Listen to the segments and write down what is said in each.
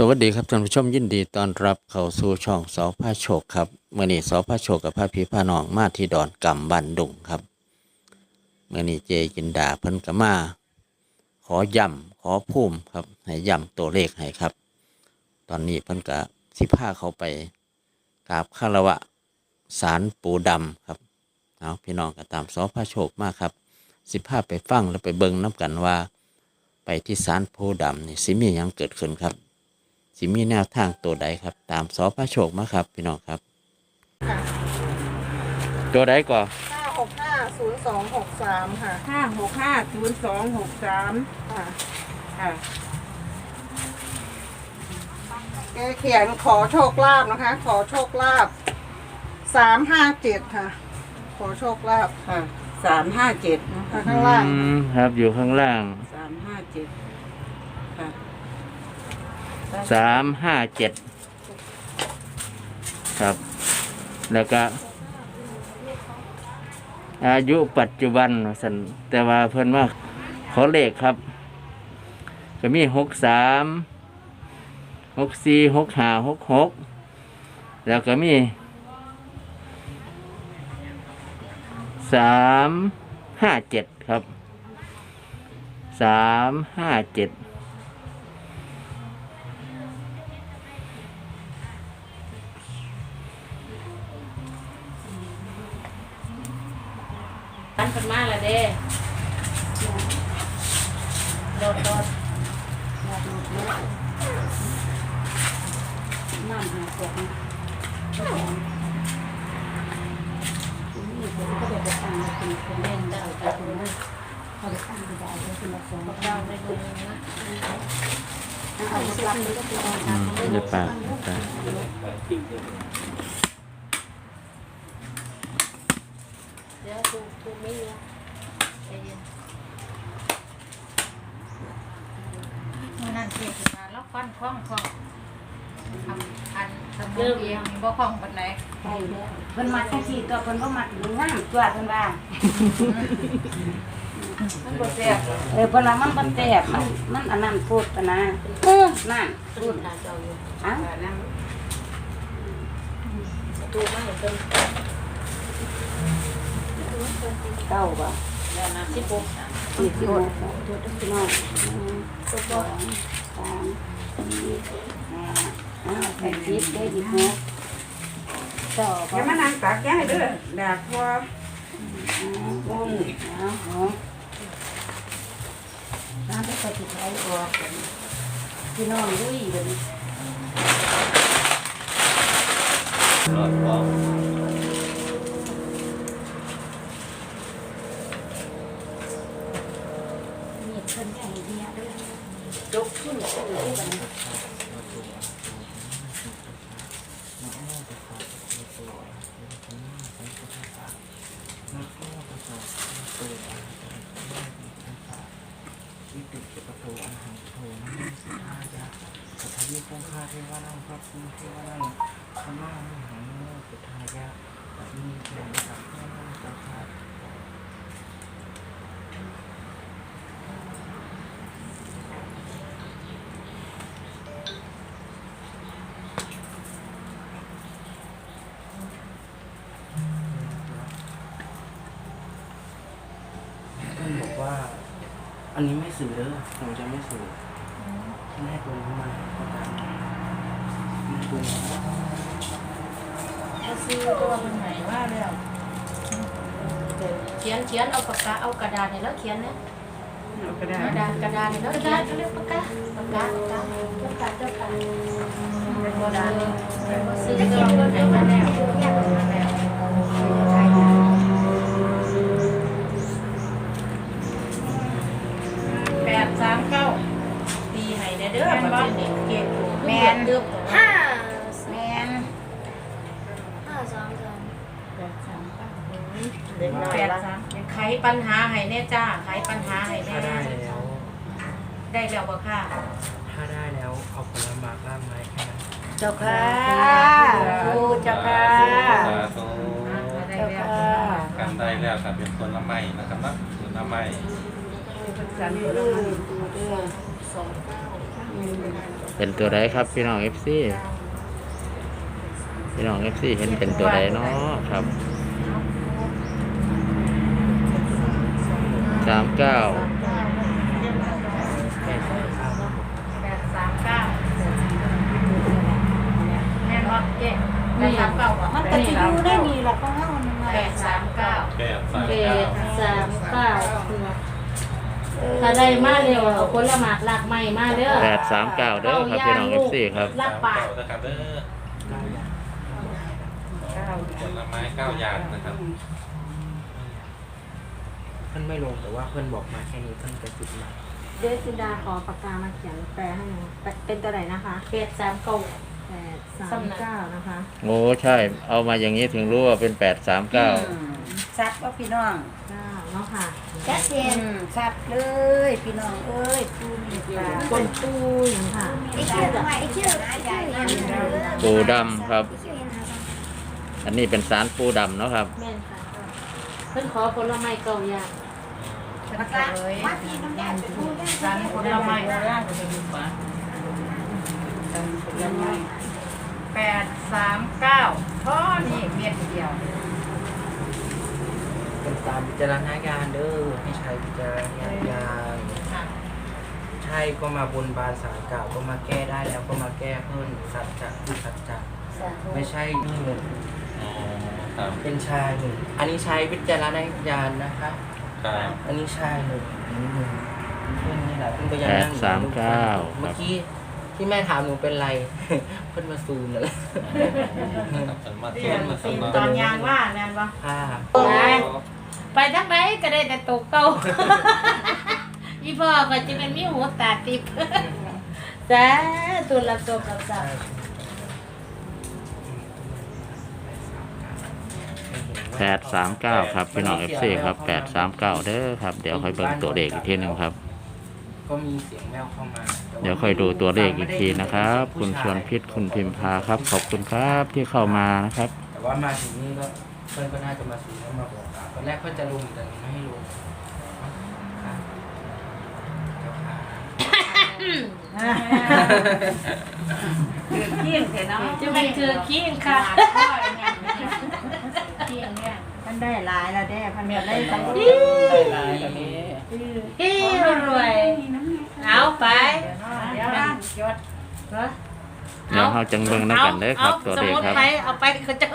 สวัสดีครับท่านผู้ชมยินดีต้อนรับเข้าสู่ช่องเสาผ้าโชคครับเมื่อนี้เสาผ้าโชคกับพระพีพานองมาที่ดอนกำบันดุงครับเมื่อนี้เจจินดาเพิ่นกมา ขอย่ำขอภูมิครับ ให้ย่ำตัวเลขให้ครับ ตอนนี้เพิ่นก็สิพาเขาไปกราบคารวะสารปูดำครับเอาพี่น้องก็ตามเสาผ้าโชคมากครับ สิพาไปฟังแล้วไปเบิ่งน้กันว่า ไปที่สารปูดำนี่สิมียังเกิดขึ้นครับ สิมีแนวทางตัวใดครับ ตามสอพระโชคมาครับ พี่น้องครับ ตัวใดก่อนห้าหกห้าศูนย์สองหกสามค่ะห้าหกห้าศูนย์สองหกสามค่ะค่ะแกเขียนขอโชคลาภนะคะ ขอโชคลาภสามห้าเจ็ดค่ะ ขอโชคลาภค่ะสามห้าเจ็ดนะค่ะคะข้างล่างอืมครับอยู่ข้างล่างสามห้าเจ็ดค่ะ สามห้าเจ็ดครับ แล้วก็ อายุปัจจุบันสันแต่ว่าเพิ่นว่าขอเลขครับ ก็มีหกสามหกสี่หกห้าหกหกแล้วก็มีสามห้าเจ็ดครับสามห้าเจ็ด โดดโดดน้ำหาขวดนะเล่นได้เอาแต่คุณนะบอกเดาได้เลยนะอืมเดี๋ยวปากเดี๋ยวปากดี๋ยวถูกถูกไม่เยอะใจเย็นมื่อนั้นเสียขึ้นมาแล้วฟันคล่องคล่องทำอันทำ เรื่องเองบ่คล่องปานไหนใช่แล้วเพิ่นมาทั้งที่ตัวเพิ่นบ่มักดูงามตัวเพิ่นว่ามันบ่แซ่บเออเพิ่นว่ามันบ่แซ่บมันมันอันนั้นพูดปะนะเออนั่นรุ่นหาเจ้าอยู่อ้าวนั่งตูมาเห็นต้นเก้าบ่แล้วนะสิบหกสี่สิบหกตัวพี่น้องหนึ่งสองสามสี่ห้า อ้าวใส่สิบได้สิบหกต่อบ่อย่ามานั่งตักย่ายเด้อดากพออ้าวอุ้ยอ้าวหกน้ำไปใส่ที่ไทยออกพี่น้องอุ้ยบัดนี้มีเพิ่นไก่เดียด้วยยกขึ้นขึ้นเลยบันี้ วิ ติเจปโตอันหังโทนะสิทายะสัทธายุคงคาเทวานังพระภูมิเทวานังขมามิหังโมสุทายะมีเทวสัพพะนังสัพพะ อันนี้ไม่สื่อเด้อหนูจะไม่สื่อท่ให้ตัวนี้มาประกาศมีตัวถ้าซื้อตัวมันไหนว่าแล้วเขียนเขียนเอาปากกาเอากระดาษให้แล้วเขียนนะเอากระกดาษระดาษกระดาษให้แล้วเขียนเขาเรียกปากกาปากกาปากกาเจ้าค่ะเจ้าค่ะเป็นโบราณเลยซื้อตัวมันไหนมาแล้ว หาให้แน่จ้าไขปัญหาให้แน่ถ้าได้แล้ว ได้แล้วบ่ค่ะ ถ้าได้แล้วเอาผลหมากล่ามไม้แค่นั้นเจ้าค่ะครูเจ้าค่ะได้เจ้าแล้วค่ะกันได้แล้วครับเป็นผลไม้นะครับนะผลไม้สันเรื่เด้อองเรื่องสองเก้าเป็นตัวใดครับพี่น้องเอฟซีพี่น้องเอฟซีเห็นเป็นตัวใดเนาะครับ สามเก้าแปดสามเก้าแม่นบ่เจ๊แปดสามเก้าบ่มันก็จะอยู่ได้มีละก็ห้ามันมาแปดสามเก้าแปดสามเกเก้าตสามเก้าถ้าได้มาเร็วเอาคนละหมากหลักใหม่มาเด้อแปดสามเก้าเด้อครับพี่น้องเอฟซีครับลักปากเก้นะครับเด้อผลไม้เก้าอย่างนะครับ เพื่อนไม่ลงแต่ว่าเพื่อนบอกมาแค่นี้เพื่อนจะจุดมาเดซิดาขอปากกามาเขียนแปลให้หนูเป็นตัวไหนนะคะเกตสามเก้า แปดสามเก้านะคะ โอ้ใช่ เอามาอย่างนี้ถึงรู้ว่าเป็นแปดสามเก้าซัดว่าพี่น้องเก้าเนาะค่ะชัดเจนอืมซัดเลย พี่น้องเอ้ยปูนี่ปลาคนตู้อย่างค่ะไอ้เชื่อไอ้เชื่อใหญ่นะปูดำครับ อันนี้เป็นสารปูดำเนาะครับ แม่นค่ะเพิ่นขอผลไม้เก้าอย่างปากกาว่าที่น้ำยาเป็นผู้ได้ร้านผลไม้ย่างจะดูป่ะแปดสามเก้าท่อนี่เม็ดเดียวเป็นตามพิจารณญาณเด้อให้ใช้พิจารณญาณใช่ก็มาบนบานสารเก่าก็มาแก้ได้แล้วก็มาแก้เพิ่มสัจจะคือสัจจะไม่ใช่นึ่งอ๋อ ครับเป็นชายหนึ่งอันนี้ใช้วิจารณญาณนะคะ ครับอันนี้ชายหนึ่งอันนี้หนึ่งเพื่อนนี่แหละเพื่อนก็ยังนั่งอยู่แปดสามเก้าเมื่อกี้ที่แม่ถามหนูเป็นไร เพื่อนมาซูมนั่นแหละครับเป็นมาต้นมาต้นตอนยางว่าแม่นบ่ค่ะ ไปไปจักไหนก็ได้แต่ตกเก้าอีพ่อก็จะเป็นมีหัวตาติบจ้าตัวละตัวกับสับ แปดสามเก้าครับพี่น้องเอฟซีครับแปดสามเก้าเด้อครับ เดี๋ยวค่อยเบิ่งตัวเลขอีกทีหนึ่งครับ ก็มีเสียงแมวเข้ามาแต่าเดี๋ยวค่อยดูตัวเลขอีกทีนะครับ คุณชวนพิษคุณพิมพาครับ ขอบคุณครับที่เข้ามานะครับ แต่ว่ามาถึงนี่ก็เพื่อนก็น่าจะมาซูมแล้วมาบอกอะตอนแรกเพื่อนจะลงแต่ไม่ให้ลงค่ะเจ้าค่ะคือเที่ยงเสร็จเนาะจะไปคือขี้งค่ะเที่ยง เนี่ยพันได้หลายแล้วแด้พันได้ตั้งได้ไลน์ตอนนี้เฮ้รวยเอาไปเดี๋ยวนะยศเนาะเดี๋ยวเราจังเบิ่งน้ำกันเด้อครับตัวเลขสมมติครับไปเอาไปเขาจะ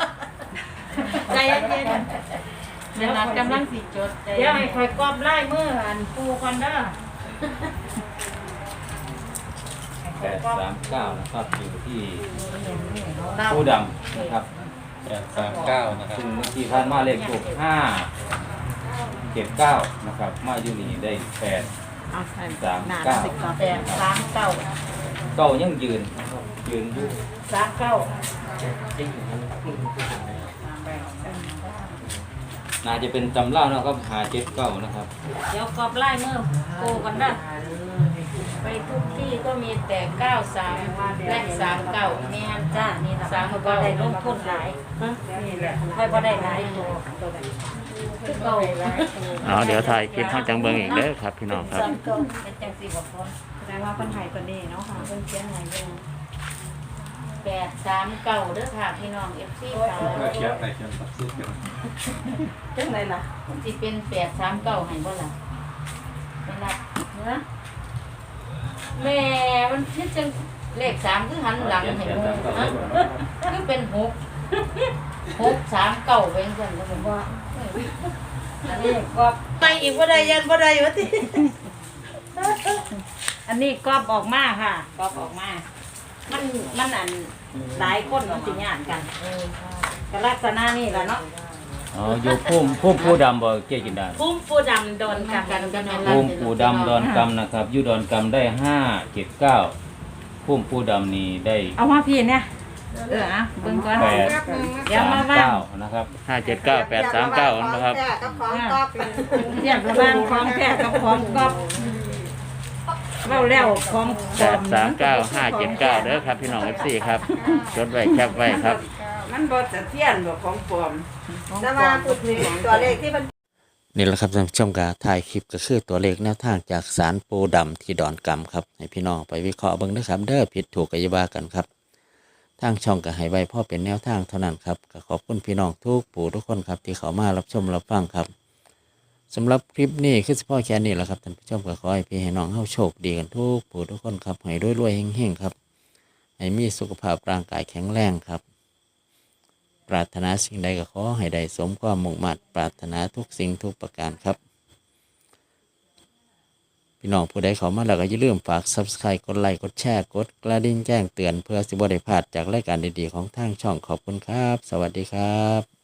ใจเย็นๆเดี๋ยวนัดกำลังสิจดใจเดี๋ยวเย็ให้นคอยกรอบไล่มืออันปูก่อนเด้อแปดสามเก้านะครับอยู่ที่เราผู้ดำนะครับ แปดสามเก้านะครับซึ่งเมื่อกี้ผ่านมาเลขถูกห้าเจ็ดเก้านะครับ มาอยู่นี่ได้แปดสามเก้าแปดสามเก้าเก้ายังยืนนะครับยืนอยู่สามเก้าน่าจะเป็นตำเล่านะครับหาเจ็ดเก้านะครับ เดี๋ยวกรอบไล่มือปูกันนะ ไปทุกที่ก็มีแต่เก้าสามและสามเก้าแม่นจ้า นี่สามเก้าได้ลงทุนหลายฮะนี่แหละค่อยพอได้หลายตัวคือเก่าเอาเดี๋ยวถ่ายคลิปให้จังเบิ่งอีกเด้อครับ พี่น้องครับสามเก้าเป็นจังสี่บอกว่าแสดงว่าคนไทยตัวนี้เนาะค่ะเพิ่นเขียนให้เบิ่งแปดสามเก้าเด้อค่ะพี่น้องเอฟซีค่ะก็เขียนใส่เขียนตัดซื้อกันจังไรล่ะมันสิเป็นแปดสามเก้าให้บ่ล่ะเป็นไรนะ แม่มันคิดจังเลขสามคือหันหลังให้หมูนะคือเป็นหกหกสามเก้าเป็นกันแล้วผมว่าอันนี้กรอบไปอีกบ่ได้ยันบ่ได้วะติอันนี้กรอบออกมาค่ะกรอบออกมา มันมันอันหลายคนมันสิญาติกันก็ลักษณะนี่แหละเนาะ อ๋ออยู่พุ่มพุ่มผู้ดำบ่เจ๊จินดาพุ่มปูดำโดนกันกันกันพุ่มผู้ดำดอนกำนะครับอยู่ดอนกำได้ห้าเจ็ดเก้าพุ่มผู้ดำนี่ได้เอามาพี่เนี่ยเอออะเบิ่งก่อนแปดเดี๋ยวสามมาว่างเก้านะครับห้าเจ็ดเก้าแปดสามเก้านะครับก็ของก๊อปเทียบระหว่างของแท้กับของกรอบเว้าแล้วของปแปลอดมสามเก้าห้าเจ็ดเก้าเด้อครับพี่น้องเอฟซีครับจดไว้แคปไว้ครับ มันบ่จะเทียนบ่ของปลอมแต่ว่าพูดถึงตัวเลขที่มันนี่แหละครับท่านผู้ชมกาถ่ายคลิปก็คือตัวเลขแนวทางจากสารปูดำที่ดอนกำครับให้พี่น้องไปวิเคราะห์เบิ่งเด้อครับเด้อผิดถูกกัยาว่ากันครับทางช่องก็ให้ไว้พ่อเป็นแนวทางเท่านั้นครับก็ขอบคุณพี่น้องทุกปู่ทุกคนครับที่เขามารับชมรับฟังครับสำหรับคลิปนี้คือเฉพาะแค่นี้แหละครับท่านผู้ชมก็ขอให้พี่ให้น้องเฮาโชคดีกันทุกปู่ทุกคนครับให้รวยๆเฮงๆครับ ให้มีสุขภาพร่างกายแข็งแรงครับ ปรารถนาสิ่งใดก็ขอให้ได้สมความมุ่งมั่นปรารถนาทุกสิ่งทุกประการครับ พี่น้องผู้ใดเขามาแล้วก็อย่าลืมฝาก subscribe กดไลค์กดแชร์กดกระดิ่งแจ้งเตือนเพื่อสิบได้พลาดจากรายการดีๆของทางช่องขอบคุณครับ สวัสดีครับ